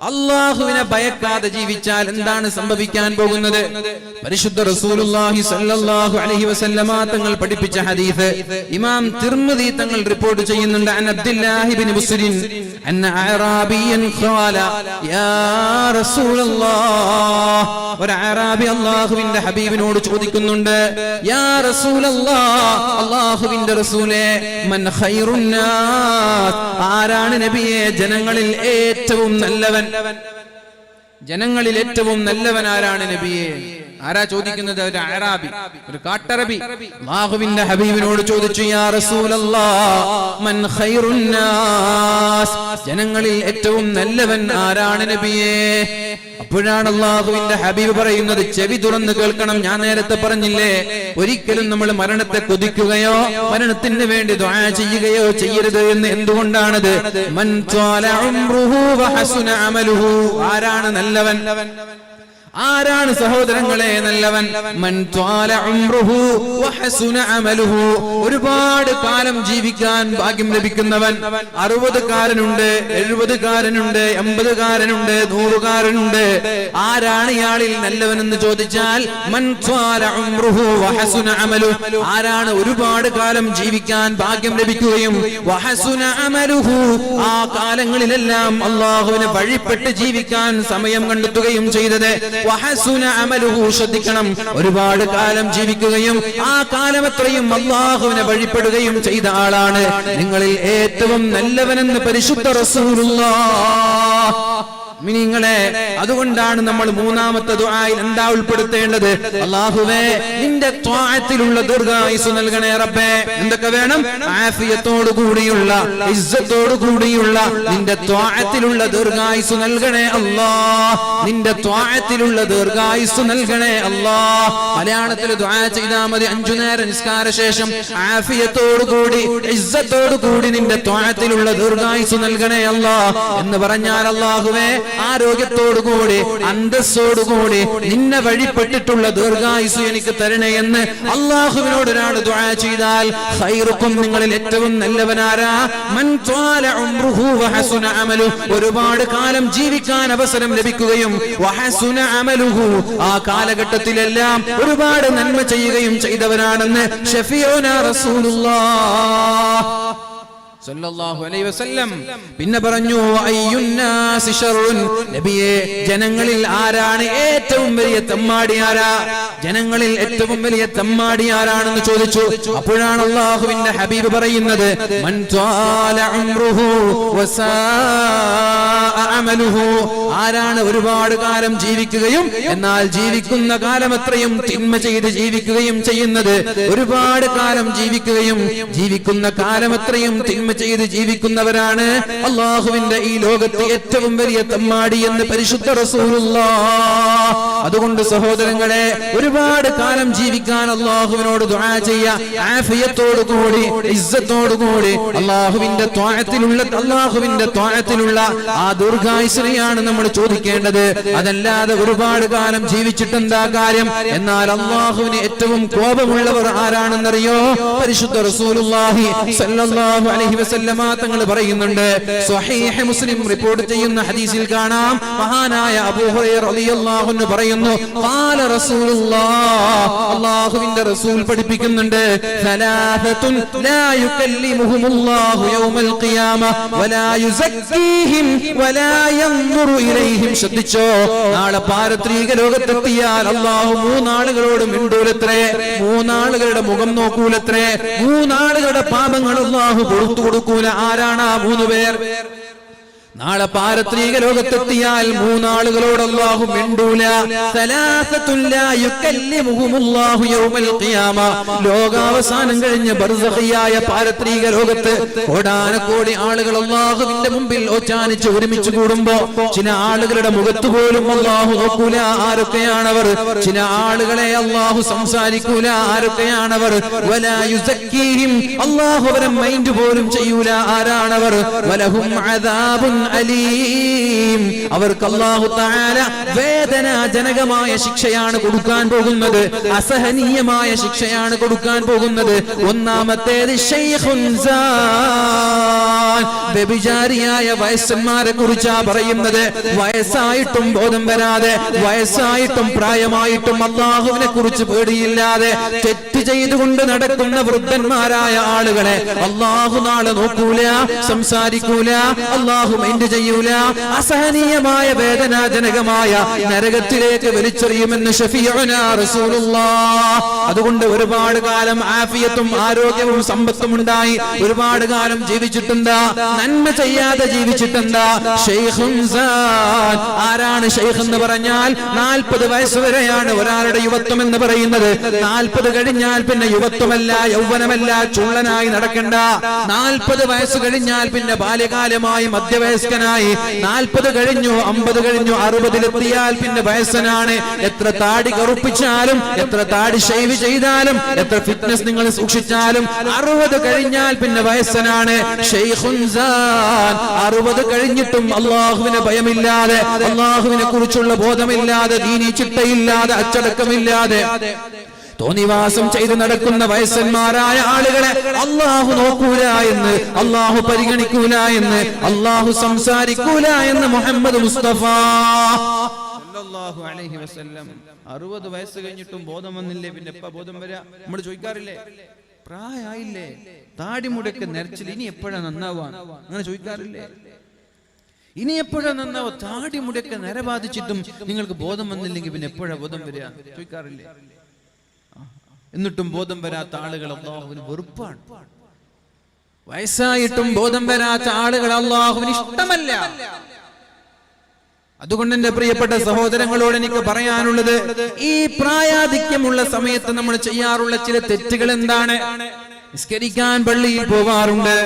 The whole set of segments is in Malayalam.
അള്ളാഹുവിനെ ഭയക്കാതെ ജീവിച്ചാൽ എന്താണ് സംഭവിക്കാൻ പോകുന്നത്? പരിശുദ്ധ റസൂലുള്ളാഹി സ്വല്ലല്ലാഹു അലൈഹി വസല്ലമ തങ്ങൾ പഠിപ്പിച്ച ഹദീസ്. ഇമാം തിർമിദി തങ്ങൾ റിപ്പോർട്ട് ചെയ്യുന്നുണ്ട് മുസ്ലിം അഅറാബിയൻ ഖാല യാ ഒരു ഹബീബിനോട് ചോദിക്കുന്നുണ്ട് യാ റസൂലല്ലാഹ് അള്ളാഹുവിന്റെ റസൂലേ മൻ ആരാണ് നബിയെ? ജനങ്ങളിൽ ഏറ്റവും നല്ലവൻ. ജനങ്ങളിൽ ഏറ്റവും നല്ലവൻ ആരാണ് നബിയെ? ആരാ ചോദിക്കുന്നത്? ഒരു അറാബി ഒരു കാട്ടറബി. അല്ലാഹുവിന്റെ ഹബീബിനോട് ചോദിച്ചു യാ മൻ ജനങ്ങളിൽ ഏറ്റവും നല്ലവൻ ആരാണ് നബിയെ? അപ്പോഴാണ് അള്ളാഹുവിന്റെ ഹബീബ് പറയുന്നത് ചെവി തുറന്ന് കേൾക്കണം ഞാൻ നേരത്തെ പറഞ്ഞില്ലേ ഒരിക്കലും നമ്മൾ മരണത്തെ കൊതിക്കുകയോ മരണത്തിന് വേണ്ടി ചെയ്യുകയോ ചെയ്യരുത് എന്ന് എന്തുകൊണ്ടാണത്? ആരാണ് നല്ലവൻ? ആരാണ് സഹോദരങ്ങളെ നല്ലവൻ? ഒരുപാട് കാലം ജീവിക്കാൻ ഭാഗ്യം ലഭിക്കുന്നവൻ. അറുപതുകാരനുണ്ട് എഴുപതുകാരനുണ്ട് എൺപതുകാരനുണ്ട് നൂറുകാരനുണ്ട് ആരാണ് ഇയാളിൽ ചോദിച്ചാൽ ഉംറുഹു വഹസുന അമലു. ആരാണ് ഒരുപാട് കാലം ജീവിക്കാൻ ഭാഗ്യം ലഭിക്കുകയും ആ കാലങ്ങളിലെല്ലാം അള്ളാഹുവിന് വഴിപ്പെട്ട് ജീവിക്കാൻ സമയം കണ്ടെത്തുകയും ചെയ്തത് ശ്രദ്ധിക്കണം. ഒരുപാട് കാലം ജീവിക്കുകയും ആ കാലം അത്രയും അള്ളാഹുവിനെ വഴിപ്പെടുകയും ചെയ്ത ആളാണ്. നിങ്ങളിൽ ഏറ്റവും നല്ലവനെന്ന് പരിശുദ്ധ റസൂലുള്ളാഹ് മിനിങ്ങളെ അതുകൊണ്ടാണ് നമ്മൾ മൂന്നാമത്തെ ദുആയിൽ എന്താ ഉൾപ്പെടുത്തേണ്ടത്? അള്ളാഹുവേ നിന്റെ ത്വാഅത്തിലുള്ള ദീർഘായുസ് നൽകണേ റബ്ബേ. എന്തൊക്കെ വേണം? ആഫിയത്തോടു കൂടിയുള്ള ഇസ്സത്തോട് കൂടിയുള്ള നിന്റെ ത്വാഅത്തിലുള്ള ദീർഘായുസ് നൽകണേ അല്ലാ. നിന്റെ ത്വാഅത്തിലുള്ള ദീർഘായുസ് നൽകണേ അല്ലാ. മലയാളത്തിൽ ദുആ ചെയ്താൽ മതി. അഞ്ചു നേരം നിസ്കാര ശേഷം ആഫിയത്തോടു കൂടി ഇസ്സത്തോട് കൂടി നിന്റെ ത്വാഅത്തിലുള്ള ദീർഘായുസ് നൽകണേ അല്ലാ. എന്ന് പറഞ്ഞാൽ അള്ളാഹുവേ ആരോഗ്യത്തോടുകൂടി അന്തസ്സോടുകൂടി നിന്നെ വഴിപ്പെട്ടിട്ടുള്ള ദീർഘായുസ് എനിക്ക് തരണേ എന്ന് അള്ളാഹുവിനോട് ഒരാൾ ചെയ്താൽ ഹൈറുക്കും നിങ്ങളിൽ ഏറ്റവും നല്ലവനാരാ. മൻ ഒരുപാട് കാലം ജീവിക്കാൻ അവസരം ലഭിക്കുകയും ആ കാലഘട്ടത്തിലെല്ലാം ഒരുപാട് നന്മ ചെയ്യുകയും ചെയ്തവനാണെന്ന് ഷഫിയോന റസൂലുള്ള. പിന്നെ പറഞ്ഞു നബിയെ ജനങ്ങളിൽ ആരാണ് ഏറ്റവും വലിയ തമ്മാടി ആരാ ജനങ്ങളിൽ ഏറ്റവും വലിയ തമ്മാടി ആരാണെന്ന് ചോദിച്ചു. അപ്പോഴാണ് അള്ളാഹുവിന്റെ ഹബീബ് പറയുന്നത് ആരാണ് ഒരുപാട് കാലം ജീവിക്കുകയും എന്നാൽ ജീവിക്കുന്ന കാലം അത്രയും തിന്മ ചെയ്ത് ജീവിക്കുകയും ചെയ്യുന്നത് ഒരുപാട് കാലം ജീവിക്കുകയും ജീവിക്കുന്ന കാലം അത്രയും തിന്മ ചെയ്ത് ജീവിക്കുന്നവരാണ് അള്ളാഹുവിന്റെ ഈ ലോകത്ത് ഏറ്റവും വലിയ തമ്മാടി എന്ന് പരിശുദ്ധ റസൂലുള്ളാഹ് അതുകൊണ്ട് സഹോദരങ്ങളെ ഒരുപാട് കാലം ജീവിക്കാൻ അള്ളാഹുവിനോട് ദുആ ചെയ്യ ആഫിയത്തോടു കൂടി ഇസ്സത്തോടു കൂടി അള്ളാഹുവിന്റെ ത്വാഴത്തിലുള്ള അള്ളാഹുവിന്റെ ത്വാഴത്തിലുള്ള ആ ദീർഘായുസിനെയാണ് നമ്മൾ ചോദിക്കേണ്ടത്. അതല്ലാതെ ഒരുപാട് കാലം ജീവിച്ചിട്ടെന്താ കാര്യം? എന്നാൽ അള്ളാഹുവിന് ഏറ്റവും കോപമുള്ളവർ ആരാണെന്നറിയോ? പരിശുദ്ധ റസൂലുള്ളാഹി സല്ലല്ലാഹു അലൈഹി വസല്ലമ തങ്ങൾ പറയുന്നുണ്ട്. സ്വഹീഹ് മുസ്ലിം റിപ്പോർട്ട് ചെയ്യുന്ന ഹദീസിൽ കാണാം. മഹാനായ അബൂ ഹുറൈറ റളിയല്ലാഹു അൻഹു പറയുന്നു ഖാല അള്ളാഹുവിന്റെ റസൂൽ പഠിപ്പിക്കുന്നുണ്ട് ശ്രദ്ധിച്ചോ നാളെ പാരത്രീക ലോകത്തെത്തിയാൽ അള്ളാഹു മൂന്നാളുകളോട് മിണ്ടൂലത്രേ മൂന്നാളുകളുടെ മുഖം നോക്കൂലത്രേ മൂന്നാളുകളുടെ പാപങ്ങൾ അള്ളാഹു കൊടുത്തു കൊടുക്കൂല. ആരാണ് ആ മൂന്ന് പേർ? നാളെ പാരത്രീക ലോകത്തെത്തിയാൽ മൂന്നാളുകളോട് അള്ളാഹു ലോകാവസാനം കഴിഞ്ഞ് ബർസഖിയായ പാരത്രീക ലോകത്ത് കോടാനക്കോടി ആളുകൾ അള്ളാഹുവിന്റെ മുമ്പിൽ ഓച്ചാനിച്ച് ഒരുമിച്ച് കൂടുമ്പോ ചില ആളുകളുടെ മുഖത്ത് പോലും അള്ളാഹു നോക്കൂല ആരൊക്കെയാണവർ. ചില ആളുകളെ അള്ളാഹു സംസാരിക്കൂല ആരൊക്കെയാണവർ. അള്ളാഹു അവരെ മൈൻഡ് പോലും ചെയ്യൂല ആരാണവർ. വലഹും അലീം. അവർക്ക് അല്ലാഹു തആല വേദനാജനകമായ ശിക്ഷയാണ് കൊടുക്കാൻ പോകുന്നത്. അസഹനീയമായ ശിക്ഷയാണ് കൊടുക്കാൻ പോകുന്നത്. ഒന്നാമത്തേത്. വ്യഭിചാരിയായ വയസ്സന്മാരെ കുറിച്ചാ പറയുന്നത്. വയസ്സായിട്ടും ബോധം വരാതെ വയസ്സായിട്ടും പ്രായമായിട്ടും അള്ളാഹുവിനെ കുറിച്ച് പേടിയില്ലാതെ തെറ്റ് ചെയ്തുകൊണ്ട് നടക്കുന്ന വൃദ്ധന്മാരായ ആളുകളെ അള്ളാഹു നാളെ നോക്കൂല സംസാരിക്കൂല. അള്ളാഹു മൈൻഡ് ചെയ്യൂല. അസഹനീയമായ വേദനാജനകമായ നരകത്തിലേക്ക് വലിച്ചെറിയുമെന്ന് അതുകൊണ്ട് ഒരുപാട് കാലം ആഫിയത്തും ആരോഗ്യവും സമ്പത്തും ഉണ്ടായി. ഒരുപാട് കാലം ജീവിച്ചിട്ടുണ്ടാ നന്മ ചെയ്യാതെ സാൻ. ആരാണ് ഷെയ്ഖ് എന്ന് പറഞ്ഞാൽ നാൽപ്പത് വയസ്സ് വരെയാണ് ഒരാളുടെ യുവത്വം എന്ന് പറയുന്നത്. നാൽപ്പത് കഴിഞ്ഞാൽ പിന്നെ യുവത്വമല്ല യൗവനമല്ല ചുള്ളനായി നടക്കണ്ട. നാൽപ്പത് വയസ്സ് കഴിഞ്ഞാൽ പിന്നെ ബാല്യകാലമായി മധ്യവയസ്കനായി നാൽപ്പത് കഴിഞ്ഞു അമ്പത് കഴിഞ്ഞു അറുപതിലെത്തിയാൽ പിന്നെ വയസ്സനാണ്. എത്ര താടി കറുപ്പിച്ചാലും എത്ര താടി ഷൈവ് ചെയ്താലും എത്ര ഫിറ്റ്നസ് നിങ്ങൾ സൂക്ഷിച്ചാലും അറുപത് കഴിഞ്ഞാൽ പിന്നെ വയസ്സനാണ്. അറുപത് കഴിഞ്ഞിട്ടും അള്ളാഹുവിനെ ഭയമില്ലാതെ അള്ളാഹുവിനെ കുറിച്ചുള്ള ബോധമില്ലാതെ ദീനി ചിട്ടയില്ലാതെ അച്ചടക്കമില്ലാതെ. തോന്നിവാസം ചെയ്ത് നടക്കുന്ന വയസ്സന്മാരായ ആളുകളെ അള്ളാഹു നോക്കൂല എന്ന് അള്ളാഹു പരിഗണിക്കൂല എന്ന് അള്ളാഹു സംസാരിക്കൂല എന്ന് മുഹമ്മദ് മുസ്തഫ. അറുപത് വയസ്സ് കഴിഞ്ഞിട്ടും ബോധം വന്നില്ലേ? പിന്നെ എപ്പ ബോധം വരാ? നമ്മൾ ചോദിക്കാറില്ലേ? പ്രായമായില്ലേ താടിമുടക്ക് നരച്ചിൽ ഇനി എപ്പോഴാ നന്നാവാൻ? അങ്ങനെ ചോദിക്കാറില്ലേ? ഇനി എപ്പോഴാ നന്നാവാ? താടിമുടക്ക് നര ബാധിച്ചിട്ടും നിങ്ങൾക്ക് ബോധം വന്നില്ലെങ്കിൽ പിന്നെ എപ്പോഴാ ബോധം വരിക ചോദിക്കാറില്ലേ. എന്നിട്ടും ബോധം വരാത്ത ആളുകൾ അള്ളാഹുവിന് വെറുപ്പാണ്. വയസ്സായിട്ടും ബോധം വരാത്ത ആളുകൾ അള്ളാഹുവിന് ഇഷ്ടമല്ല. അതുകൊണ്ട് എന്റെ പ്രിയപ്പെട്ട സഹോദരങ്ങളോട് എനിക്ക് പറയാനുള്ളത് ഈ പ്രായാധിക്യമുള്ള സമയത്ത് നമ്മൾ ചെയ്യാറുള്ള ചില തെറ്റുകൾ എന്താണ്? നിസ്കരിക്കാൻ പള്ളിയിൽ പോവാറുണ്ട്.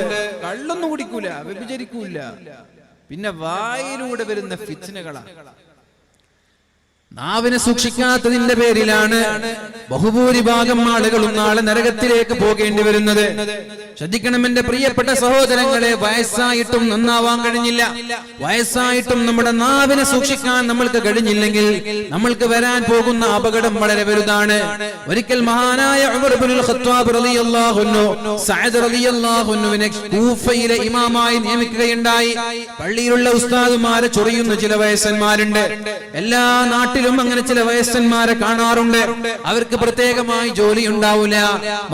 കള്ളൊന്നും കുടിക്കൂല വ്യഭിചരിക്കൂല. പിന്നെ വായിലൂടെ വരുന്ന ഫിച്ചിനകളാണ് നാവിനെ സൂക്ഷിക്കാത്തതിന്റെ പേരിലാണ് ബഹുഭൂരിഭാഗം ആളുകളും നാളെ നരകത്തിലേക്ക് പോകേണ്ടി വരുന്നത്. ശ്രദ്ധിക്കണം എന്റെ പ്രിയപ്പെട്ട സഹോദരങ്ങളെ വയസ്സായിട്ടും നന്നാവാൻ കഴിഞ്ഞില്ല. വയസ്സായിട്ടും നമ്മുടെ നാവിനെ സൂക്ഷിക്കാൻ നമ്മൾക്ക് കഴിഞ്ഞില്ലെങ്കിൽ നമ്മൾക്ക് വരാൻ പോകുന്ന അപകടം വളരെ വലുതാണ്. ഒരിക്കൽ മഹാനായ കൂഫയിലെ ഇമാമായി നിയമിക്കുകയുണ്ടായി. പള്ളിയിലുള്ള ഉസ്താദുമാരെ ചൊറിയുന്ന ചില വയസ്സന്മാരുണ്ട്. എല്ലാ നാട്ടിലും അങ്ങനെ ചില വയസ്സന്മാരെ കാണാറുണ്ട്. അവർക്ക് പ്രത്യേകമായി ജോലി ഉണ്ടാവില്ല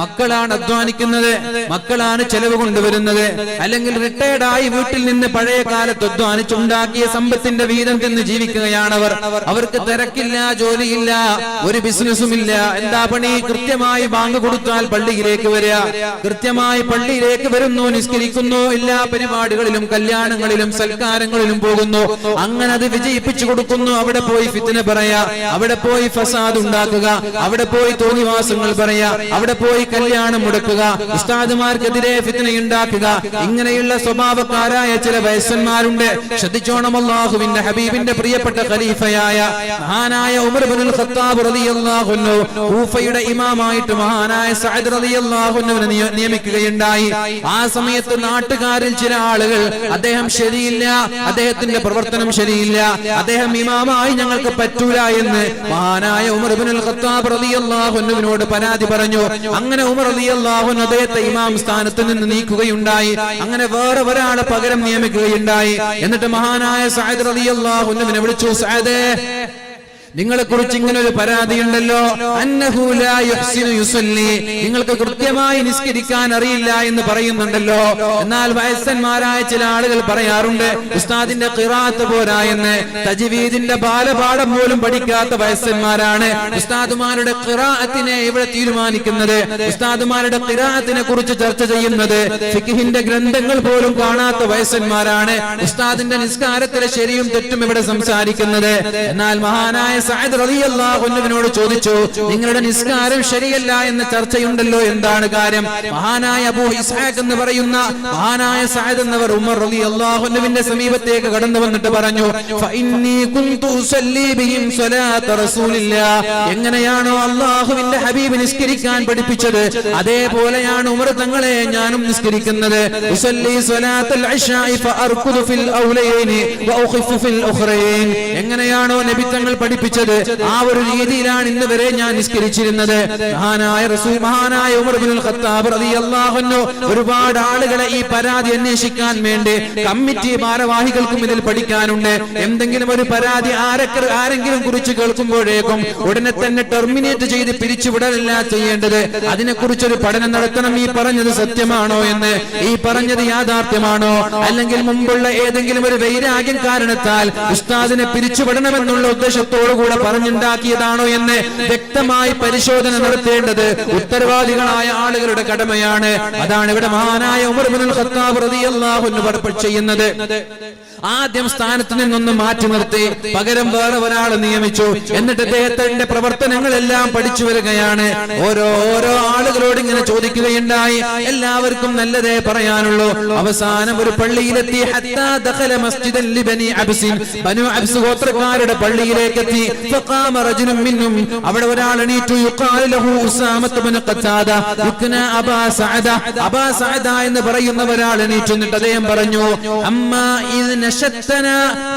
മക്കളാണ് അധ്വാനിക്കുന്നത്. മക്കളാണ് ചെലവ് കൊണ്ടുവരുന്നത്. അല്ലെങ്കിൽ റിട്ടയർഡ് ആയി വീട്ടിൽ നിന്ന് പഴയ കാലത്ത് അധ്വാനിച്ചുണ്ടാക്കിയ സമ്പത്തിന്റെ വീതം തിന്ന് ജീവിക്കുകയാണവർ. അവർക്ക് തിരക്കില്ല ജോലിയില്ല ഒരു ബിസിനസ്സും ഇല്ല എന്താ പണി? കൃത്യമായി ബാങ്ക് കൊടുത്താൽ പള്ളിയിലേക്ക് വരിക. കൃത്യമായി പള്ളിയിലേക്ക് വരുന്നു നിസ്കരിക്കുന്നു. എല്ലാ പരിപാടികളിലും കല്യാണങ്ങളിലും സൽക്കാരങ്ങളിലും പോകുന്നു. അങ്ങനെ അത് വിജയിപ്പിച്ചു കൊടുക്കുന്നു. അവിടെ പോയി ഫിത്തിന പറയാ അവിടെ പോയി ഫസാദ് ഉണ്ടാക്കുക അവിടെ പോയി തോന്നിവാസങ്ങൾ പറയാ അവിടെ പോയി കല്യാണം മുടക്കുക ഉസ്താദുമാർക്കെതിരെ ഫിത്തനയുണ്ടാക്കുക ഇങ്ങനെയുള്ള സ്വഭാവക്കാരായ ചില വയസ്സന്മാരുണ്ട്. ശ്രദ്ധിച്ചോണം അള്ളാഹുവിന്റെ ഹബീബിന്റെ പ്രിയപ്പെട്ട ഖലീഫയായ മഹാനായ ഉമർ ബിൻ ഖത്താബ് റളിയല്ലാഹു അൻഹു കൂഫയുടെ ഇമാമായിട്ട് മഹാനായ സഅദ് റളിയല്ലാഹു അൻഹുവിനെ നിയമിക്കുകയുണ്ടായി. ആ സമയത്ത് നാട്ടുകാരിൽ ചില ആളുകൾ അദ്ദേഹം ശരിയില്ല അദ്ദേഹത്തിന്റെ പ്രവർത്തനം ശരിയില്ല അദ്ദേഹം ഇമാമായി ഞങ്ങൾക്ക് പറ്റൂല എന്ന് മഹാനായ ഉമർ ഇബ്നുൽ ഖത്താബ് റളിയല്ലാഹു അൻഹുവിനോട് പരാതി പറഞ്ഞു. അങ്ങനെ ഉമർ റളിയല്ലാഹു അൻഹു അദ്ദേഹത്തെ ഇമാം സ്ഥാനത്ത് നിന്ന് നീക്കുകയുണ്ടായി. അങ്ങനെ വേറെ ഒരാളെ പകരം നിയമിക്കുകയുണ്ടായി. എന്നിട്ട് മഹാനായ സഅദ് റളിയല്ലാഹു അൻഹുവിനെ വിളിച്ചു സഅദേ നിങ്ങളെ കുറിച്ച് ഇങ്ങനെ ഒരു പരാതി ഉണ്ടല്ലോ അന്നഹു ലാ യുഹ്സിനു യുസല്ലി. നിങ്ങൾക്ക് കൃത്യമായി നിസ്കരിക്കാൻ അറിയില്ല എന്ന് പറയുന്നുണ്ടല്ലോ. എന്നാൽ വയസ്സന്മാരായ ചില ആളുകൾ പറയാറുണ്ട് ഉസ്താദിന്റെ കിറാത്ത് പോരാ എന്ന്. തജ്വീദിന്റെ ബാലപാഠം പോലും പഠിക്കാത്ത വയസ്സന്മാരാണ് ഉസ്താദുമാരുടെ ഖിറാഅത്തിനെ ഇവിടെ തീരുമാനിക്കുന്നത്? ഉസ്താദുമാരുടെ ഖിറാഅത്തിനെ കുറിച്ച് ചർച്ച ചെയ്യുന്നത് ഫിഖിന്റെ ഗ്രന്ഥങ്ങൾ പോലും കാണാത്ത വയസ്സന്മാരാണ് ഉസ്താദിന്റെ നിസ്കാരത്തിലെ ശരിയും തെറ്റും ഇവിടെ സംസാരിക്കുന്നത്. എന്നാൽ മഹാനായ സഅദ് റളിയല്ലാഹു അൻഹുവിനോട് ചോദിച്ചു നിങ്ങളുടെ നിസ്കാരം ശരിയല്ല എന്ന് ചർച്ചയുണ്ടല്ലോ എന്താണ് കാര്യം? മഹാനായ അബൂ ഇസ്ഹാഖ് എന്ന് പറയുന്ന മഹാനായ സഅദ് എന്നവർ ഉമർ റളിയല്ലാഹു അൻഹുവിന്റെ സമീപത്തേക്ക് കടന്നു വന്നിട്ട് പറഞ്ഞു ഫഇന്നി കുന്തു ഉസല്ലി ബിഹിം സ്വലാത്ത റസൂലില്ലാ. എങ്ങനെയാണോ അള്ളാഹുവിന്റെ ഹബീബ് നിസ്കരിക്കാൻ പഠിപ്പിച്ചത് അതേപോലെയാണ് ഉമർ തങ്ങളെ ഞാനും നിസ്കരിക്കുന്നത്. ഉസല്ലി സ്വലാത്തൽ ഇശാഇ ഫഅർകുദു ഫിൽ ഔലയൈനി വഉഖിഫു ഫിൽ ഉഖറൈൻ. എങ്ങനെയാണോ നബി തങ്ങൾ പഠിപ്പിച്ചത് ആ ഒരു രീതിയിലാണ് ഇന്ന് വരെ ഞാൻ നിസ്കരിച്ചിരുന്നത്. മഹാനായ റസൂൽ മഹാനായ ഉമർ ഇബ്നുൽ ഖത്താബ് റളിയല്ലാഹു അൻഹു ഒരുപാട് ആളുകളെ ഈ പരാതി അന്വേഷിക്കാൻ വേണ്ടി കമ്മിറ്റി ഭാരവാഹികൾക്കും ഇതിൽ പഠിക്കാനുണ്ട്. എന്തെങ്കിലും ഒരു പരാതി ആരൊക്കെ ആരെങ്കിലും കുറിച്ച് കേൾക്കുമ്പോഴേക്കും ഉടനെ തന്നെ ടെർമിനേറ്റ് ചെയ്ത് പിരിച്ചുവിടലല്ല ചെയ്യേണ്ടത്. അതിനെക്കുറിച്ചൊരു പഠനം നടത്തണം ഈ പറഞ്ഞത് സത്യമാണോ എന്ന് ഈ പറഞ്ഞത് യാഥാർത്ഥ്യമാണോ? അല്ലെങ്കിൽ മുമ്പുള്ള ഏതെങ്കിലും ഒരു വൈരാഗ്യം കാരണത്താൽ ഉസ്താദിനെ പിരിച്ചുവിടണമെന്നുള്ള ഉദ്ദേശത്തോടുകൂടെ പറഞ്ഞുണ്ടാക്കിയതാണോ എന്ന് വ്യക്തമായി പരിശോധന നടത്തേണ്ടത് ഉത്തരവാദികളായ ആളുകളുടെ കടമയാണ്. അതാണ് ഇവിടെ മഹാനായ ഉമർ ഖത്താബ് റളിയല്ലാഹു അൻഹു ചെയ്യുന്നത് ആദ്യം സ്ഥാനത്ത് നിന്നൊന്ന് മാറ്റി നിർത്തി. പകരം വേറെ ഒരാൾ നിയമിച്ചു. എന്നിട്ട് അദ്ദേഹത്തിന്റെ പ്രവർത്തനങ്ങളെല്ലാം പഠിച്ചു വരികയാണ്. ഓരോ ഓരോ ആളുകളോട് ഇങ്ങനെ ചോദിക്കുകയുണ്ടായി. എല്ലാവർക്കും നല്ലതേ പറയാനുള്ളൂ. അവസാനം ഒരു പള്ളിയിലെത്തി. ഹത്താ ദഖല മസ്ജിദൻ ലിബനി അബ്സിൻ. ബനു അബ്സ് പള്ളിയിലേക്ക് എത്തി അവിടെ ഒരാൾ എണീറ്റു. എന്ന് പറയുന്ന ഒരാൾ എണീറ്റു. എന്നിട്ട് അദ്ദേഹം പറഞ്ഞു അമ്മ ഇദ് നശത്തന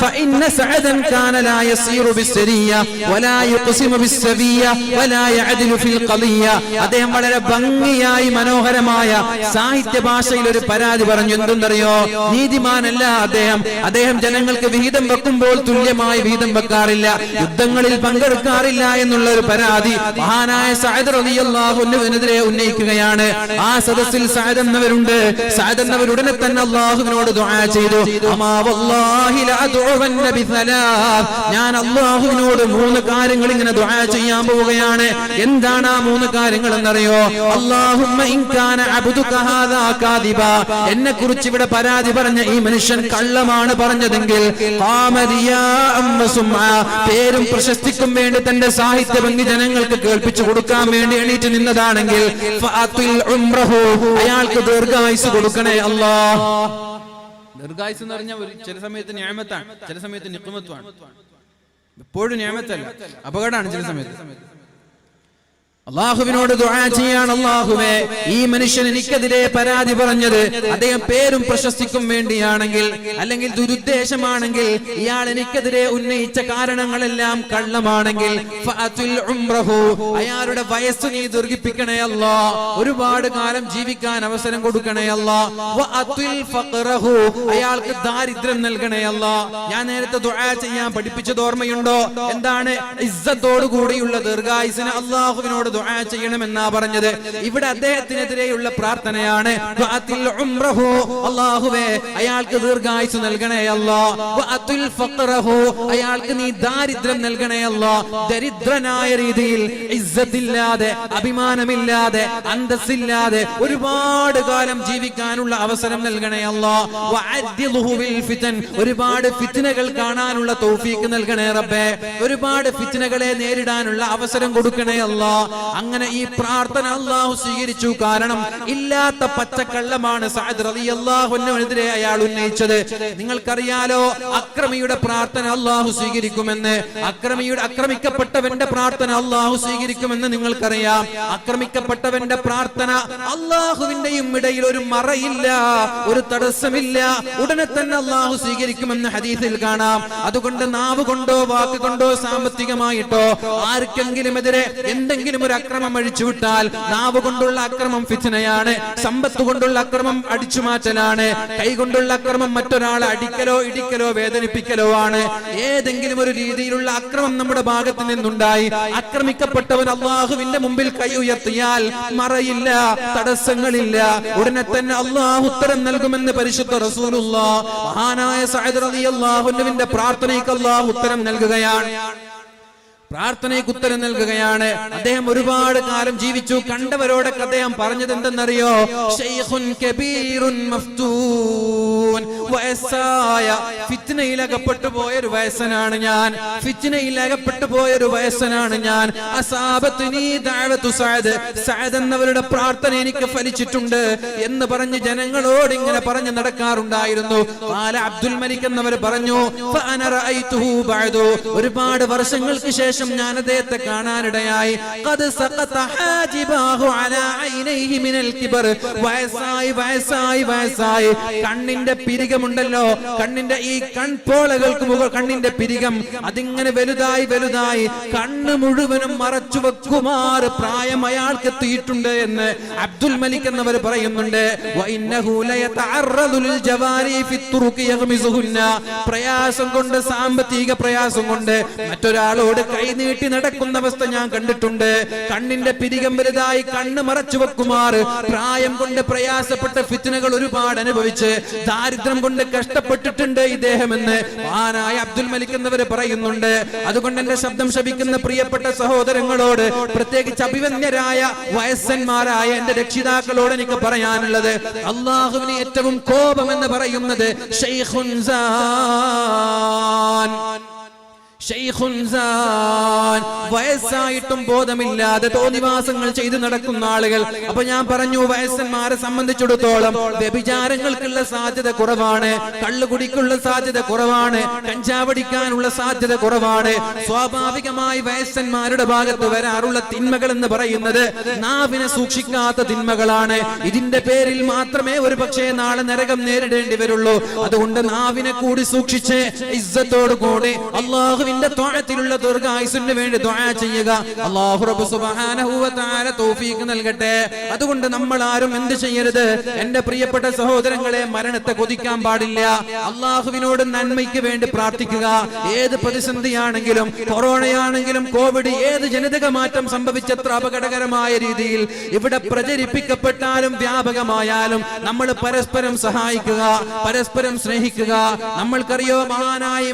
ഫഇന്ന سعدا കാന لا يصير بالسرية വലാ يقسم بالسبية വലാ يعدل ഫിൽ القضية. അദ്ദേഹം വളരെ ഭംഗിയായി മനോഹരമായ സാഹിത്യ ഭാഷയിൽ ഒരു പരാതി പറഞ്ഞു. എന്തെന്നറിയോ? നീതിമാനല്ല അദ്ദേഹം. അദ്ദേഹം ജനങ്ങൾക്ക് വിഹിതം വെക്കുമ്പോൾ തുല്യമായി വിഹിതം വെക്കാറില്ല. യുദ്ധങ്ങളിൽ പങ്കെടുക്കാറില്ല എന്നുള്ള ഒരു പരാതി മഹാനായ സഅദ് റളിയല്ലാഹു അൻഹുവിനെതിരെ ഉന്നയിക്കുകയാണ്. ആ സദസ്സിൽ സഅദ് എന്നവരുണ്ട്. സഅദ് എന്നവർ തന്നെ അള്ളാഹുവിനോട് ദുആ ചെയ്തു. അമാവ ഞാൻ അള്ളാഹുവിനോട് മൂന്ന് കാര്യങ്ങൾ ഇങ്ങനെ ദുആ ചെയ്യാൻ പോവുകയാണ്. എന്താണ് ആ മൂന്ന് കാര്യങ്ങൾ എന്നറിയോ എന്നെ കുറിച്ച് ഇവിടെ പരാതി പറഞ്ഞ ഈ മനുഷ്യൻ കള്ളമാണ് പറഞ്ഞതെങ്കിൽ. പേരും പ്രശസ്തിക്കും വേണ്ടി തന്റെ സാഹിത്യ ഭംഗി ജനങ്ങൾക്ക് കേൾപ്പിച്ചു കൊടുക്കാൻ വേണ്ടി എണീറ്റ് നിന്നതാണെങ്കിൽ. അയാൾക്ക് ദീർഘായുസ് കൊടുക്കണേ അല്ലാ ദീർഘായുസ് എന്ന് പറഞ്ഞാൽ ഒരു ചില സമയത്ത് ന്യായമത്താണ് ചില സമയത്ത് നിക്കുമത്വമാണ് എപ്പോഴും ന്യായമത്തല്ല അപകടമാണ് ചില സമയത്ത്. അള്ളാഹുവിനോട് ദുആ ചെയ്യാണ് അള്ളാഹുവേ. ഈ മനുഷ്യൻ എനിക്കെതിരെ പരാതി പറഞ്ഞത് അദ്ദേഹം പേരും പ്രശസ്തിക്കും വേണ്ടിയാണെങ്കിൽ അല്ലെങ്കിൽ ദുരുദ്ദേശമാണെങ്കിൽ ഇയാൾ എനിക്കെതിരെ ഉന്നയിച്ച കാരണങ്ങളെല്ലാം കള്ളമാണെങ്കിൽ. അയാളുടെ വയസ്സ് നീ ദീർഘിപ്പിക്കണേ അല്ലാ. ഒരുപാട് കാലം ജീവിക്കാൻ അവസരം കൊടുക്കണേ അല്ലാ. അയാൾക്ക് ദാരിദ്ര്യം നൽകണേ അല്ലാ. ഞാൻ നേരത്തെ ദുആ ചെയ്യാൻ പഠിപ്പിച്ചത് ഓർമ്മയുണ്ടോ? എന്താണ് ഇസ്സത്തോടു കൂടിയുള്ള ദീർഘായുസിന് അള്ളാഹുവിനോട് ദുആ ചെയ്യണമെന്നാ പറഞ്ഞത്. ഇവിടെ അദ്ദേഹത്തിനെതിരെയുള്ള പ്രാർത്ഥനയാണ്. അയാൾക്ക് ദീർഘായുസ് നൽകണേ അല്ലോ. അയാൾക്ക് നീ ദാരിദ്ര്യം നൽകണേ അല്ലോ. ദരിദ്രനായ രീതിയിൽ ഇസ്സത്തില്ലാതെ അഭിമാനമില്ലാതെ അന്തസ്സില്ലാതെ ഒരുപാട് കാലം ജീവിക്കാനുള്ള അവസരം നൽകണേ അല്ലോ. ഫിതൻ. ഒരുപാട് ഫിത്നകൾ കാണാനുള്ള തൗഫീക്ക് നൽകണേ റബ്ബേ. ഒരുപാട് ഫിത്നകളെ നേരിടാനുള്ള അവസരം കൊടുക്കണേ അല്ലാ. അങ്ങനെ ഈ പ്രാർത്ഥന അള്ളാഹു സ്വീകരിച്ചു. കാരണം ഇല്ലാത്ത പച്ചക്കള്ളമാണ് സഅദ് അയാൾ ഉന്നയിച്ചത്. നിങ്ങൾക്കറിയാലോ അക്രമിയുടെ പ്രാർത്ഥന അള്ളാഹു സ്വീകരിക്കുമെന്ന് അക്രമിയുടെ അക്രമിക്കപ്പെട്ടവന്റെ പ്രാർത്ഥന അള്ളാഹു സ്വീകരിക്കുമെന്ന് നിങ്ങൾക്കറിയാം. അക്രമിക്കപ്പെട്ടവന്റെ പ്രാർത്ഥന അള്ളാഹുവിന്റെയും ഇടയിൽ ഒരു മറയില്ല ഒരു തടസ്സമില്ല. ഉടനെ തന്നെ അള്ളാഹു സ്വീകരിക്കുമെന്ന് ഹദീസിൽ കാണാം. അതുകൊണ്ട് നാവ് കൊണ്ടോ വാക്ക് കൊണ്ടോ സാമ്പത്തികമായിട്ടോ ആർക്കെങ്കിലും എതിരെ എന്തെങ്കിലും ഒരു അക്രമം അഴിച്ചുവിട്ടാൽ നാവ് കൊണ്ടുള്ള അക്രമം ഫിച്ചനയാണ് സമ്പത്ത് കൊണ്ടുള്ള അക്രമം അടിച്ചു മാറ്റലാണ് കൈ കൊണ്ടുള്ള അക്രമം മറ്റൊരാളെ അടിക്കലോ ഇടിക്കലോ വേദനിപ്പിക്കലോ ആണ്. ഏതെങ്കിലും ഒരു രീതിയിലുള്ള അക്രമം നമ്മുടെ ഭാഗത്ത് നിന്നുണ്ടായി. ആക്രമിക്കപ്പെട്ടവൻ അള്ളാഹുവിന്റെ മുമ്പിൽ കൈ ഉയർത്തിയാൽ മറയില്ല തടസ്സങ്ങളില്ല. ഉടനെ തന്നെ അള്ളാഹു ഉത്തരം നൽകുമെന്ന് പരിശുദ്ധ റസൂലുള്ള മഹാനായ സാഹിദ് അലി അള്ളാഹുവിന്റെ പ്രാർത്ഥനയ്ക്ക് അള്ളാഹു ഉത്തരം നൽകുകയാണ്. പ്രാർത്ഥനയ്ക്ക് ഉത്തരം നൽകുകയാണ്. അദ്ദേഹം ഒരുപാട് കാലം ജീവിച്ചു. കണ്ടവരോടൊക്കെ അദ്ദേഹം പറഞ്ഞത് എന്തെന്നറിയോ വയസ്സായ ഫിത്നയിൽ അകപ്പെട്ടു പോയ ഒരു വയസ്സനാണ് ഞാൻ. ഫിത്നയിൽ അകപ്പെട്ടു പോയ ഒരു വയസ്സനാണ് ഞാൻ സഅദ് എന്നവരുടെ പ്രാർത്ഥന എനിക്ക് ഫലിച്ചിട്ടുണ്ട് എന്ന് പറഞ്ഞ് ജനങ്ങളോട് ഇങ്ങനെ പറഞ്ഞു നടക്കാറുണ്ടായിരുന്നു. ആല അബ്ദുൽ മലിക് എന്നവർ പറഞ്ഞു ഒരുപാട് വർഷങ്ങൾക്ക് ശേഷം ഞാൻ അദ്ദേഹത്തെ കാണാനിടയായി. വയസ്സായി വയസ്സായി വയസ്സായി. കണ്ണിന്റെ പിരികമുണ്ടല്ലോ കണ്ണിന്റെ ഈ കൺപോളകൾക്ക് മുകൾ കണ്ണിന്റെ പിരികം അതിങ്ങനെ വലുതായി വലുതായി കണ്ണ് മുഴുവനും മറച്ചു വെക്കുമാർ പ്രായം അയാൾക്ക് എത്തിയിട്ടുണ്ട് എന്ന് അബ്ദുൽ മലിക് എന്നവർ പറയുന്നുണ്ട്. പ്രയാസം കൊണ്ട് സാമ്പത്തിക പ്രയാസം കൊണ്ട് മറ്റൊരാളോട് കൈനീട്ടി നടക്കുന്ന അവസ്ഥ ഞാൻ കണ്ടിട്ടുണ്ട്. കണ്ണിന്റെ പിരികം വലുതായി കണ്ണ് മറച്ചു വെക്കുമാർ പ്രായം കൊണ്ട് പ്രയാസപ്പെട്ട ഫിത്തിനകൾ ഒരുപാട് അനുഭവിച്ച് ദാരിദ്ര്യം കൊണ്ട് കഷ്ടപ്പെട്ടിട്ടുണ്ട് ഇദ്ദേഹം എന്ന് മഹാനായ അബ്ദുൽ മലിക് എന്നവർ പറയുന്നുണ്ട്. അതുകൊണ്ട് എന്റെ ശബ്ദം ശപിക്കുന്ന പ്രിയപ്പെട്ട സഹോദരങ്ങളോട് പ്രത്യേകിച്ച് അഭിവന്യരായ വയസ്സന്മാരായ എന്റെ രക്ഷിതാക്കളോട് എനിക്ക് പറയാനുള്ളത്. അള്ളാഹുവിന് ഏറ്റവും കോപം എന്ന് പറയുന്നത് ഷെയ്ഖുൻസാൻ സാൻ. വയസ്സായിട്ടും ബോധമില്ലാതെ തോന്നിവാസങ്ങൾ ചെയ്തു നടക്കുന്ന ആളുകൾ. അപ്പൊ ഞാൻ പറഞ്ഞു വയസ്സന്മാരെ സംബന്ധിച്ചിടത്തോളം വ്യഭിചാരങ്ങൾക്കുള്ള സാധ്യത കുറവാണ് കള്ളുകുടിക്കുള്ള സാധ്യത കുറവാണ് കഞ്ചാവടിക്കാനുള്ള സാധ്യത കുറവാണ്. സ്വാഭാവികമായി വയസ്സന്മാരുടെ ഭാഗത്ത് വരാറുള്ള തിന്മകൾ എന്ന് പറയുന്നത് നാവിനെ സൂക്ഷിക്കാത്ത തിന്മകളാണ്. ഇതിന്റെ പേരിൽ മാത്രമേ ഒരു പക്ഷേ നാളെ നരകം നേരിടേണ്ടി വരുള്ളൂ. അതുകൊണ്ട് നാവിനെ കൂടി സൂക്ഷിച്ച് ഇസ്സത്തോടു കൂടി അള്ളാഹുവിന്റെ ത്വാഴത്തിലുള്ള ദീർഘായുസിന് വേണ്ടി ദ്വാ ചെയ്യുക. അള്ളാഹു റബ്ബ് സുബ്ഹാനഹു വ തആല തൗഫീഖ് നൽകട്ടെ. അതുകൊണ്ട് നമ്മൾ ആരും എന്ത് ചെയ്യരുത്. എന്റെ പ്രിയപ്പെട്ട സഹോദരങ്ങളെ മരണത്തെ കൊതിക്കാൻ പാടില്ല. അള്ളാഹുവിനോട് നന്മയ്ക്ക് വേണ്ടി പ്രാർത്ഥിക്കുക. ഏത് പ്രതിസന്ധിയാണെങ്കിലും കൊറോണയാണെങ്കിലും കോവിഡ് ഏത് ജനിതക മാറ്റം സംഭവിച്ചത്ര അപകടകരമായ രീതിയിൽ ഇവിടെ പ്രചരിപ്പിക്കപ്പെട്ടാലും വ്യാപകമായാലും നമ്മൾ പരസ്പരം സഹായിക്കുക പരസ്പരം സ്നേഹിക്കുക. നമ്മൾക്കറിയോ മഹാനായ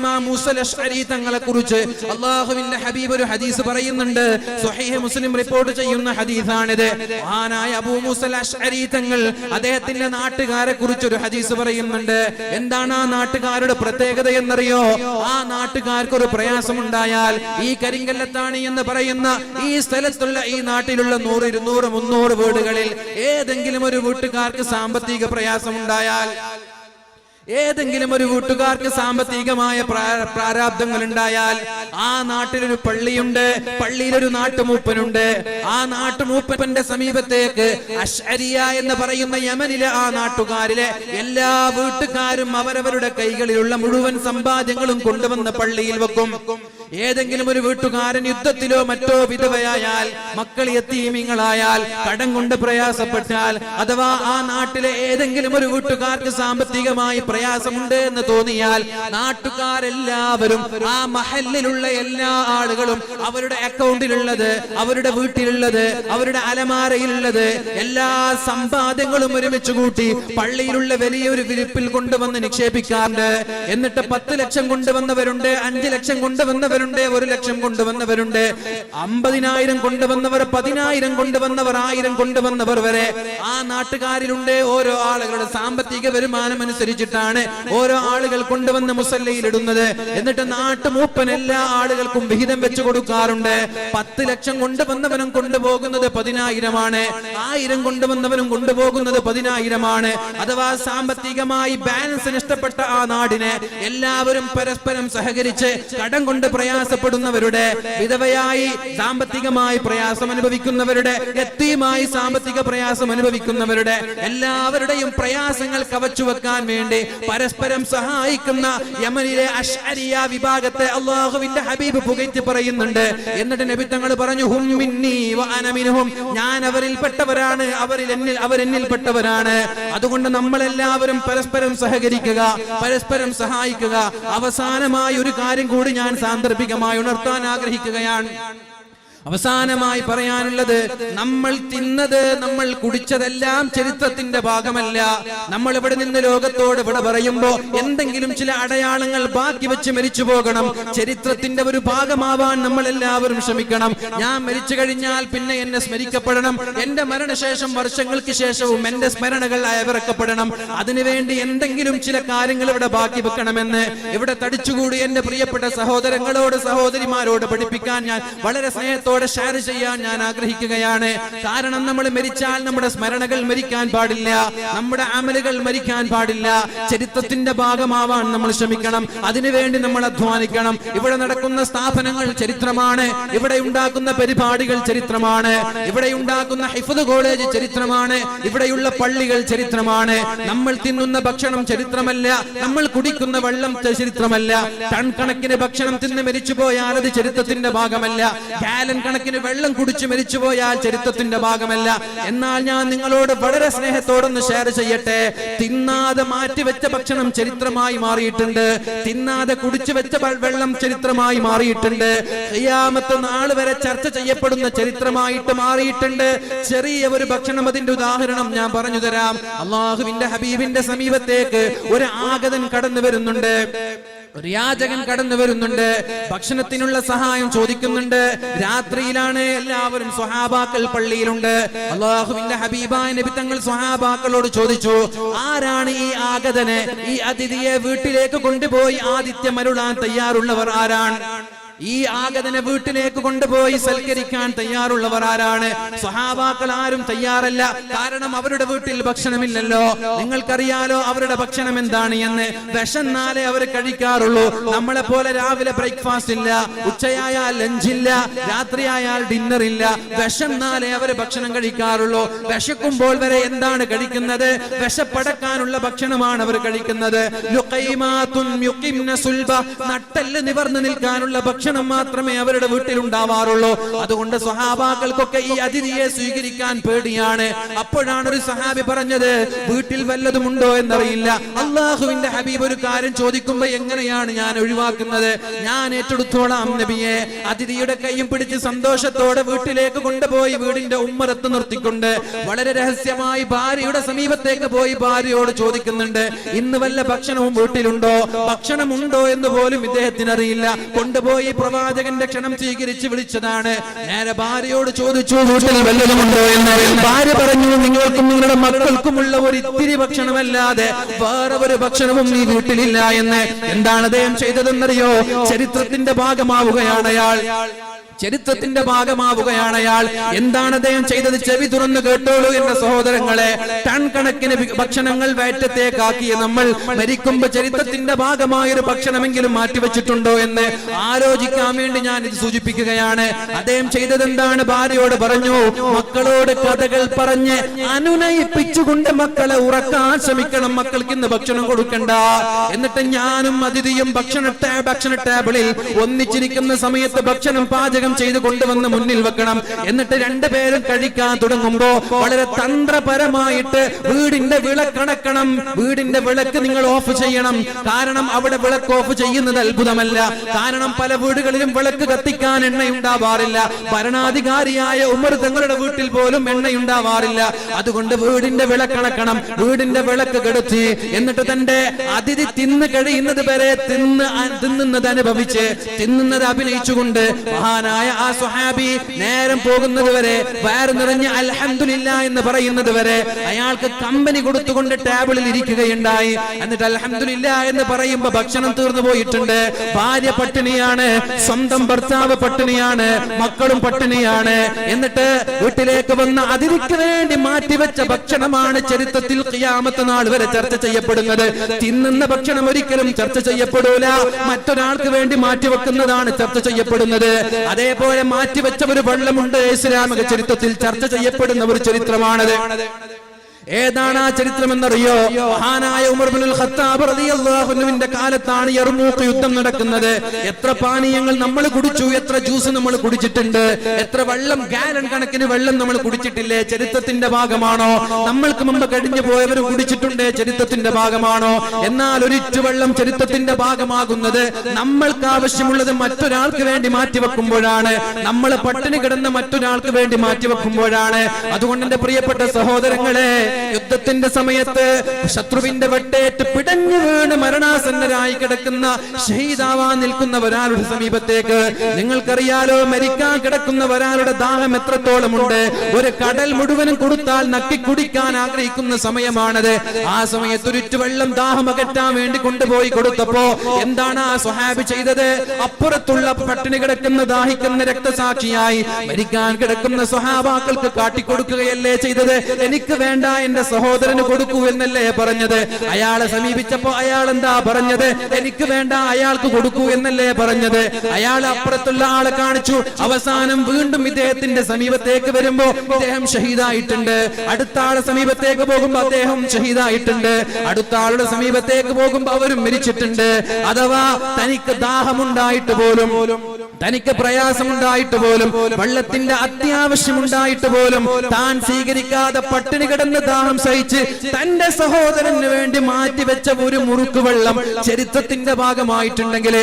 തങ്ങളെ കുറിച്ച് അള്ളാഹുവിന്റെ ഹബീബ് ഒരു ഹദീസ് പറയുന്നുണ്ട്. സ്വഹീഹ് മുസ്ലിം റിപ്പോർട്ട് ചെയ്യുന്ന ഹദീസാണിത്. മഹാനായ അബൂ മൂസൽ അഷ്അരി തങ്ങൾ അദ്ദേഹത്തിന്റെ നാട്ടുകാരെ കുറിച്ച് ഒരു ഹദീസ് പറയുന്നുണ്ട്. എന്താണ് ആ നാട്ടുകാരുടെ പ്രത്യേകത എന്നറിയോ? ആ നാട്ടുകാർക്ക് ഒരു പ്രയാസമുണ്ടായാൽ ഈ കരിങ്കല്ലത്താണി എന്ന് പറയുന്ന ഈ സ്ഥലത്തുള്ള ഈ നാട്ടിലുള്ള നൂറ് ഇരുന്നൂറ് മുന്നൂറ് വീടുകളിൽ ഏതെങ്കിലും ഒരു വീട്ടുകാർക്ക് സാമ്പത്തിക പ്രയാസമുണ്ടായാൽ ഏതെങ്കിലും ഒരു വീട്ടുകാർക്ക് സാമ്പത്തികമായ പ്രാ- പ്രാരാബ്ദങ്ങൾ ഉണ്ടായാൽ ആ നാട്ടിലൊരു പള്ളിയുണ്ട് പള്ളിയിലൊരു നാട്ടുമൂപ്പനുണ്ട്. ആ നാട്ടുമൂപ്പന്റെ സമീപത്തേക്ക് അഷ്അരിയ എന്ന് പറയുന്ന യമനിലെ ആ നാട്ടുകാരിലെ എല്ലാ വീട്ടുകാരും അവരവരുടെ കൈകളിലുള്ള മുഴുവൻ സമ്പാദ്യങ്ങളും കൊണ്ടുവന്ന് പള്ളിയിൽ വെക്കും. ഏതെങ്കിലും ഒരു വീട്ടുകാരൻ യുദ്ധത്തിലോ മറ്റോ വിധവയായാൽ മക്കൾ എത്തീമിങ്ങളായാൽ കടം കൊണ്ട് പ്രയാസപ്പെട്ടാൽ അഥവാ ആ നാട്ടിലെ ഏതെങ്കിലും ഒരു വീട്ടുകാർക്ക് സാമ്പത്തികമായി പ്രയാസമുണ്ട് എന്ന് തോന്നിയാൽ നാട്ടുകാരെല്ലാവരും ആ മഹലിലുള്ള എല്ലാ ആളുകളും അവരുടെ അക്കൗണ്ടിലുള്ളത് അവരുടെ വീട്ടിലുള്ളത് അവരുടെ അലമാരയിലുള്ളത് എല്ലാ സമ്പാദ്യങ്ങളും ഒരുമിച്ച് കൂട്ടി പള്ളിയിലുള്ള വലിയൊരു വിരിപ്പിൽ കൊണ്ടുവന്ന് നിക്ഷേപിക്കാറുണ്ട്. എന്നിട്ട് പത്ത് ലക്ഷം കൊണ്ടുവന്നവരുണ്ട് അഞ്ച് ലക്ഷം കൊണ്ടുവന്നവരുണ്ട്. ഒരു ലക്ഷം കൊണ്ടുവന്നവരുണ്ട് അമ്പതിനായിരം കൊണ്ടുവന്നവർ പതിനായിരം കൊണ്ടുവന്നവർ ആയിരം കൊണ്ടുവന്നവർ വരെ ആ നാട്ടുകാരിലുണ്ട്. ഓരോ ആളുകളുടെ സാമ്പത്തിക വരുമാനം അനുസരിച്ചിട്ടാണ് ഓരോ ആളുകൾ കൊണ്ടുവന്ന് മുസല്ലയിൽ ഇടുന്നത്. എന്നിട്ട് നാട്ടുമൂപ്പൻ എല്ലാ ആളുകൾക്കും വിഹിതം വെച്ചു കൊടുക്കാറുണ്ട്. പത്ത് ലക്ഷം കൊണ്ടുവന്നവനും കൊണ്ടുപോകുന്നത് പതിനായിരമാണ്. ആയിരം കൊണ്ടുവന്നവനും കൊണ്ടുപോകുന്നത് പതിനായിരമാണ്. അഥവാ സാമ്പത്തികമായി ബാലൻസ് നഷ്ടപ്പെട്ട ആ നാടിനെ എല്ലാവരും പരസ്പരം സഹകരിച്ച് കടം കൊണ്ട് പ്രയാസപ്പെടുന്നവരുടെ വിധവയായി സാമ്പത്തികമായി പ്രയാസം അനുഭവിക്കുന്നവരുടെ എത്തിയുമായി സാമ്പത്തിക പ്രയാസം അനുഭവിക്കുന്നവരുടെ എല്ലാവരുടെയും പ്രയാസങ്ങൾ കവച്ചു വെക്കാൻ വേണ്ടി പരസ്പരം സഹായിക്കുന്ന യമനിലെ അഷ്അരിയ വിഭാഗത്തെ അള്ളാഹുവിന്റെ ഹബീബ് പുകഴ്ത്തി പറയുന്നുണ്ട്. എന്നിട്ട് നബി തങ്ങൾ പറഞ്ഞു ഹും മിന്നി അവരിൽ പെട്ടവരാണ് ഞാൻ അവരിൽ എന്നിൽ അവരെന്നിൽ പെട്ടവരാണ് അതുകൊണ്ട് നമ്മൾ എല്ലാവരും പരസ്പരം സഹകരിക്കുക പരസ്പരം സഹായിക്കുക. അവസാനമായി ഒരു കാര്യം കൂടി ഞാൻ സാന്ദർഭികമായി ഉണർത്താൻ ആഗ്രഹിക്കുകയാണ്. അവസാനമായി പറയാനുള്ളത് നമ്മൾ തിന്നത് നമ്മൾ കുടിച്ചതെല്ലാം ചരിത്രത്തിന്റെ ഭാഗമല്ല. നമ്മൾ ഇവിടെ നിന്ന് ലോകത്തോട് ഇവിടെ പറയുമ്പോ എന്തെങ്കിലും ചില അടയാളങ്ങൾ ബാക്കി വെച്ച് മരിച്ചു പോകണം. ചരിത്രത്തിന്റെ ഒരു ഭാഗമാവാൻ നമ്മൾ എല്ലാവരും ശ്രമിക്കണം. ഞാൻ മരിച്ചു കഴിഞ്ഞാൽ പിന്നെ എന്നെ സ്മരിക്കപ്പെടണം. എന്റെ മരണശേഷം വർഷങ്ങൾക്ക് ശേഷവും എന്റെ സ്മരണകൾ അയവിറക്കപ്പെടണം. അതിനുവേണ്ടി എന്തെങ്കിലും ചില കാര്യങ്ങൾ ഇവിടെ ബാക്കി വെക്കണമെന്ന് ഇവിടെ തടിച്ചുകൂടി എന്റെ പ്രിയപ്പെട്ട സഹോദരങ്ങളോട് സഹോദരിമാരോട് പഠിപ്പിക്കാൻ ഞാൻ വളരെ സ്നേഹത്തോടെ ഷെയർ ചെയ്യാൻ ഞാൻ ആഗ്രഹിക്കുകയാണ്. കാരണം നമ്മൾ മരിച്ചാൽ നമ്മുടെ സ്മരണകൾ മരിക്കാൻ പാടില്ല. നമ്മുടെ അമലുകൾ മരിക്കാൻ പാടില്ല. ചരിത്രത്തിന്റെ ഭാഗമാവാൻ നമ്മൾ ശ്രമിക്കണം. അതിനുവേണ്ടി നമ്മൾ അധ്വാനിക്കണം. ഇവിടെ നടക്കുന്ന സ്ഥാപനങ്ങൾ ചരിത്രമാണ്. ഇവിടെ ഉണ്ടാക്കുന്ന പരിപാടികൾ ചരിത്രമാണ്. ഇവിടെ ഉണ്ടാക്കുന്ന ഹിഫദ് കോളേജ് ചരിത്രമാണ്. ഇവിടെയുള്ള പള്ളികൾ ചരിത്രമാണ്. നമ്മൾ തിന്നുന്ന ഭക്ഷണം ചരിത്രമല്ല. നമ്മൾ കുടിക്കുന്ന വെള്ളം ചരിത്രമല്ല. ടൺ കണക്കിന് ഭക്ഷണം തിന്ന് മരിച്ചു പോയാൽ അത് ചരിത്രത്തിന്റെ ഭാഗമല്ല. ഗാലൻ കണക്കിന് വെള്ളം കുടിച്ച് മരിച്ചു പോയാൽ ചരിത്രത്തിന്റെ ഭാഗമല്ല. എന്നാൽ ഞാൻ നിങ്ങളോട് വളരെ സ്നേഹത്തോടൊന്ന് ഷെയർ ചെയ്യട്ടെ. തിന്നാതെ മാറ്റിവെച്ച ഭക്ഷണം ചരിത്രമായി മാറിയിട്ടുണ്ട്. തിന്നാതെ കുടിച്ചു വെച്ച വെള്ളം ചരിത്രമായി മാറിയിട്ടുണ്ട്. ഖിയാമത്ത് നാൾ വരെ ചർച്ച ചെയ്യപ്പെടുന്ന ചരിത്രമായിട്ട് മാറിയിട്ടുണ്ട്. ചെറിയ ഒരു ഭക്ഷണം അതിന്റെ ഉദാഹരണം ഞാൻ പറഞ്ഞു തരാം. അള്ളാഹുവിന്റെ ഹബീബിന്റെ സമീപത്തേക്ക് ഒരു ആഗതൻ കടന്നു വരുന്നുണ്ട്. ഒരു യാചകൻ കടന്നു വരുന്നുണ്ട്. ഭക്ഷണത്തിനുള്ള സഹായം ചോദിക്കുന്നുണ്ട്. രാത്രിയിലാണ് എല്ലാവരും സ്വഹാബാക്കൾ പള്ളിയിലുണ്ട്. അള്ളാഹുവിന്റെ ഹബീബായ നബി തങ്ങൾ സ്വഹാബാക്കളോട് ചോദിച്ചു ആരാണ് ഈ ആഗതനെ? ഈ അതിഥിയെ വീട്ടിലേക്ക് കൊണ്ടുപോയി ആദിത്യമരുളാൻ തയ്യാറുള്ളവർ ആരാണ്? ഈ ആഗതനെ വീട്ടിലേക്ക് കൊണ്ടുപോയി സൽക്കരിക്കാൻ തയ്യാറുള്ളവർ ആരാണ് സ്വഹാബാക്കൾ ആരും തയ്യാറല്ല. കാരണം അവരുടെ വീട്ടിൽ ഭക്ഷണമില്ലല്ലോ. നിങ്ങൾക്കറിയാലോ അവരുടെ ഭക്ഷണം എന്താണ് എന്ന്. വിശന്നാലേ അവർ കഴിക്കാറുള്ളൂ. നമ്മളെ പോലെ രാവിലെ ബ്രേക്ക്ഫാസ്റ്റ് ഇല്ല ഉച്ചയായാൽ ലഞ്ച് ഇല്ല രാത്രിയായാൽ ഡിന്നർ ഇല്ല. വിശന്നാലേ അവർ ഭക്ഷണം കഴിക്കാറുള്ളൂ. വിശക്കുമ്പോൾ വരെ എന്താണ് കഴിക്കുന്നത്? വിശപ്പടക്കാനുള്ള ഭക്ഷണമാണ് അവർ കഴിക്കുന്നത്. നട്ടൽ നിവർന്നു നിൽക്കാനുള്ള ഭക്ഷണം മാത്രമേ അവരുടെ വീട്ടിൽ ഉണ്ടാവാറുള്ളൂ അതുകൊണ്ട് സ്വഹാബാക്കൾക്കൊക്കെ ഈ അതിഥിയെ സ്വീകരിക്കാൻ പേടിയാണ്. അപ്പോഴാണ് ഒരു സഹാബി പറഞ്ഞത് വീട്ടിൽ വല്ലതുമുണ്ടോ എന്നറിയില്ല. അള്ളാഹുവിന്റെ ഹബീബ് ഒരു കാര്യം ചോദിക്കുമ്പോ എങ്ങനെയാണ് ഞാൻ ഒഴിവാക്കുന്നത്? ഞാൻ ഏറ്റെടുത്തോളാം നബിയെ. അതിഥിയുടെ കൈയും പിടിച്ച് സന്തോഷത്തോടെ വീട്ടിലേക്ക് കൊണ്ടുപോയി വീടിന്റെ ഉമ്മറത്ത് നിർത്തിക്കൊണ്ട് വളരെ രഹസ്യമായി ഭാര്യയുടെ സമീപത്തേക്ക് പോയി ഭാര്യയോട് ചോദിക്കുന്നുണ്ട് ഇന്ന് വല്ല ഭക്ഷണവും വീട്ടിലുണ്ടോ? ഭക്ഷണമുണ്ടോ എന്ന് പോലും ഇദ്ദേഹത്തിന് അറിയില്ല കൊണ്ടുപോയി പ്രവാചകന്റെ ക്ഷണം സ്വീകരിച്ച് വിളിച്ചതാണ്. നേരെ ഭാര്യയോട് ചോദിച്ചു വീട്ടിൽ വല്ലതുമുണ്ടോ എന്ന്? ഭാര്യ പറഞ്ഞു നിങ്ങൾക്കും നിങ്ങളുടെ മക്കൾക്കുമുള്ള ഒരു ഇത്തിരി ഭക്ഷണമല്ലാതെ വേറെ ഒരു ഭക്ഷണവും ഈ വീട്ടിലില്ല എന്ന്. എന്താണ് അദ്ദേഹം ചെയ്തതെന്നറിയോ? ചരിത്രത്തിന്റെ ഭാഗമാവുകയാണ് അയാൾ. ചരിത്രത്തിന്റെ ഭാഗമാവുകയാണ് അയാൾ. എന്താണ് അദ്ദേഹം ചെയ്തത്? ചെവി തുറന്നു കേട്ടോളൂ എന്ന സഹോദരങ്ങളെ. ടൺ കണക്കിന് ഭക്ഷണങ്ങൾ വേറ്റത്തേക്കാക്കിയ നമ്മൾ മരിക്കുമ്പോ ചരിത്രത്തിന്റെ ഭാഗമായ ഒരു ഭക്ഷണമെങ്കിലും മാറ്റിവെച്ചിട്ടുണ്ടോ എന്ന് ആലോചിക്കാൻ വേണ്ടി ഞാൻ ഇത് സൂചിപ്പിക്കുകയാണ്. അദ്ദേഹം ചെയ്തത് എന്താണ് ഭാര്യയോട് പറഞ്ഞു മക്കളോട് കഥകൾ പറഞ്ഞ് അനുനയിപ്പിച്ചുകൊണ്ട് മക്കളെ ഉറക്കാൻ ശ്രമിക്കണം. മക്കൾക്ക് ഇന്ന് ഭക്ഷണം കൊടുക്കണ്ട. എന്നിട്ട് ഞാനും അതിഥിയും ഭക്ഷണ ഭക്ഷണ ടേബിളിൽ ഒന്നിച്ചിരിക്കുന്ന സമയത്ത് ഭക്ഷണം പാചകം ചെയ്ത് കൊണ്ടുവന്ന് മുന്നിൽ വെക്കണം. എന്നിട്ട് രണ്ടുപേരും കഴിക്കാൻ തുടങ്ങുമ്പോ വളരെ തന്ത്രപരമായിട്ട് വീടിന്റെ വിളക്കണക്കണം വീടിന്റെ വിളക്ക് നിങ്ങൾ ഓഫ് ചെയ്യണം. കാരണം അവിടെ വിളക്ക് ഓഫ് ചെയ്യുന്നത് അത്ഭുതമല്ല. കാരണം പല വീടുകളിലും വിളക്ക് കത്തിക്കാൻ എണ്ണയുണ്ടാവാറില്ല. ഭരണാധികാരിയായ ഉമർ തങ്ങളുടെ വീട്ടിൽ പോലും എണ്ണയുണ്ടാവാറില്ല. അതുകൊണ്ട് വീടിന്റെ വിളക്കണക്കണം വീടിന്റെ വിളക്ക് കെടുത്തി എന്നിട്ട് തന്റെ അതിഥി തിന്ന് കഴിയുന്നത് വരെ തിന്ന് തിന്നുന്നത് അനുഭവിച്ച് തിന്നുന്നത് അഭിനയിച്ചുകൊണ്ട് മഹാനായ ആ സുഹാബി നേരം പോകുന്നത് വരെ വയറ് നിറഞ്ഞ് അൽഹംദുലില്ല എന്ന് പറയുന്നത് വരെ അയാൾക്ക് കമ്പനി കൊടുത്തുകൊണ്ട് ടേബിളിൽ ഇരിക്കുകയുണ്ടായി. എന്നിട്ട് അൽഹംദുലില്ല എന്ന് പറയുമ്പോ ഭക്ഷണം തീർന്നു പോയിട്ടുണ്ട്. ഭാര്യ പട്ടിണിയാണ് സ്വന്തം ഭർത്താവ് പട്ടിണിയാണ് മക്കളും പട്ടിണിയാണ്. എന്നിട്ട് വീട്ടിലേക്ക് വന്ന അതിരിക്ക് വേണ്ടി മാറ്റിവെച്ച ഭക്ഷണമാണ് ചരിത്രത്തിൽ ഖിയാമത്ത് നാൾ വരെ ചർച്ച ചെയ്യപ്പെടുന്നത്. തിന്നുന്ന ഭക്ഷണം ഒരിക്കലും ചർച്ച ചെയ്യപ്പെടൂല. മറ്റൊരാൾക്ക് വേണ്ടി മാറ്റിവെക്കുന്നതാണ് ചർച്ച ചെയ്യപ്പെടുന്നത്. അതേപോലെ മാറ്റിവെച്ച ഒരു വെള്ളമുണ്ട് ഇസ്ലാമിക ചരിത്രത്തിൽ ചർച്ച ചെയ്യപ്പെടുന്ന ഒരു ചരിത്രമാണത്. ഏതാണ് ആ ചരിത്രം എന്നറിയോ മഹാനായ ഉമർ ബിനുൽ ഖത്താബ് റളിയല്ലാഹുവിന്റെ കാലത്താണ് യർമൂക്ക് യുദ്ധം നടക്കുന്നത്. എത്ര പാനീയങ്ങൾ നമ്മൾ കുടിച്ചു എത്ര ജ്യൂസ് നമ്മൾ കുടിച്ചിട്ടുണ്ട് എത്ര വെള്ളം ഗാലൻ കണക്കിന് വെള്ളം നമ്മൾ കുടിച്ചിട്ടില്ലേ? ചരിത്രത്തിന്റെ ഭാഗമാണോ? നമ്മൾക്ക് മുമ്പ് കഴിഞ്ഞു പോയവർ കുടിച്ചിട്ടുണ്ട്? ചരിത്രത്തിന്റെ ഭാഗമാണോ? എന്നാൽ ഒരിറ്റു വെള്ളം ചരിത്രത്തിന്റെ ഭാഗമാകുന്നത് നമ്മൾക്ക് ആവശ്യമുള്ളത് മറ്റൊരാൾക്ക് വേണ്ടി മാറ്റി മാറ്റിവെക്കുമ്പോഴാണ് നമ്മൾ പട്ടിണി കിടന്ന മറ്റൊരാൾക്ക് വേണ്ടി മാറ്റിവെക്കുമ്പോഴാണ് അതുകൊണ്ട് എന്റെ പ്രിയപ്പെട്ട സഹോദരങ്ങളെ യുദ്ധത്തിന്റെ സമയത്ത് ശത്രുവിന്റെ വെട്ടേറ്റ് പിടഞ്ഞു വീണ് മരണാസന്നരായി കിടക്കുന്ന ഷഹീദാവാൻ നിൽക്കുന്ന ഒരാളുടെ സമീപത്തേക്ക്. നിങ്ങൾക്കറിയാലോ മരിക്കാൻ കിടക്കുന്ന ഒരാളുടെ ദാഹം എത്രത്തോളമുണ്ട്? ഒരു കടൽ മുഴുവനും കൊടുത്താൽ നക്കി കുടിക്കാൻ ആഗ്രഹിക്കുന്ന സമയമാണത്. ആ സമയത്ത് ഒരിറ്റു വെള്ളം ദാഹം അകറ്റാൻ വേണ്ടി കൊണ്ടുപോയി കൊടുത്തപ്പോ എന്താണ് ആ സ്വഹാബി ചെയ്തത്? അപ്പുറത്തുള്ള പട്ടിണി കിടക്കുന്ന ദാഹിക്കുന്ന രക്തസാക്ഷിയായി മരിക്കാൻ കിടക്കുന്ന സ്വഹാബാക്കൾക്ക് കാട്ടിക്കൊടുക്കുകയല്ലേ ചെയ്തത്? എനിക്ക് വേണ്ട എന്റെ സഹോദരന് കൊടുക്കൂ എന്നല്ലേ പറഞ്ഞത്? അയാളെ സമീപിച്ചപ്പോ അയാൾ എന്താ പറഞ്ഞത്? എനിക്ക് വേണ്ട അയാൾക്ക് കൊടുക്കൂ എന്നല്ലേ പറഞ്ഞത്? അയാൾ അപ്പുറത്തുള്ള ആളെ കാണിച്ചു. അവസാനം വീണ്ടും ഇദ്ദേഹത്തിന്റെ സമീപത്തേക്ക് വരുമ്പോ അദ്ദേഹം ഷഹീദായിട്ടുണ്ട്. അടുത്ത ആളെ സമീപത്തേക്ക് പോകുമ്പോ അദ്ദേഹം ഷഹീദായിട്ടുണ്ട്. അടുത്ത ആളുടെ സമീപത്തേക്ക് പോകുമ്പോ അവരും മരിച്ചിട്ടുണ്ട്. അഥവാ തനിക്ക് ദാഹമുണ്ടായിട്ട് പോലും തനിക്ക് പ്രയാസമുണ്ടായിട്ട് പോലും വെള്ളത്തിന്റെ അത്യാവശ്യമുണ്ടായിട്ട് പോലും താൻ സ്വീകരിക്കാതെ പട്ടിണി കിടന്ന് ദാഹം സഹിച്ച് തന്റെ സഹോദരന് വേണ്ടി മാറ്റിവെച്ച ഒരു മുറുക്ക് വെള്ളം ചരിത്രത്തിന്റെ ഭാഗമായിട്ടുണ്ടെങ്കിൽ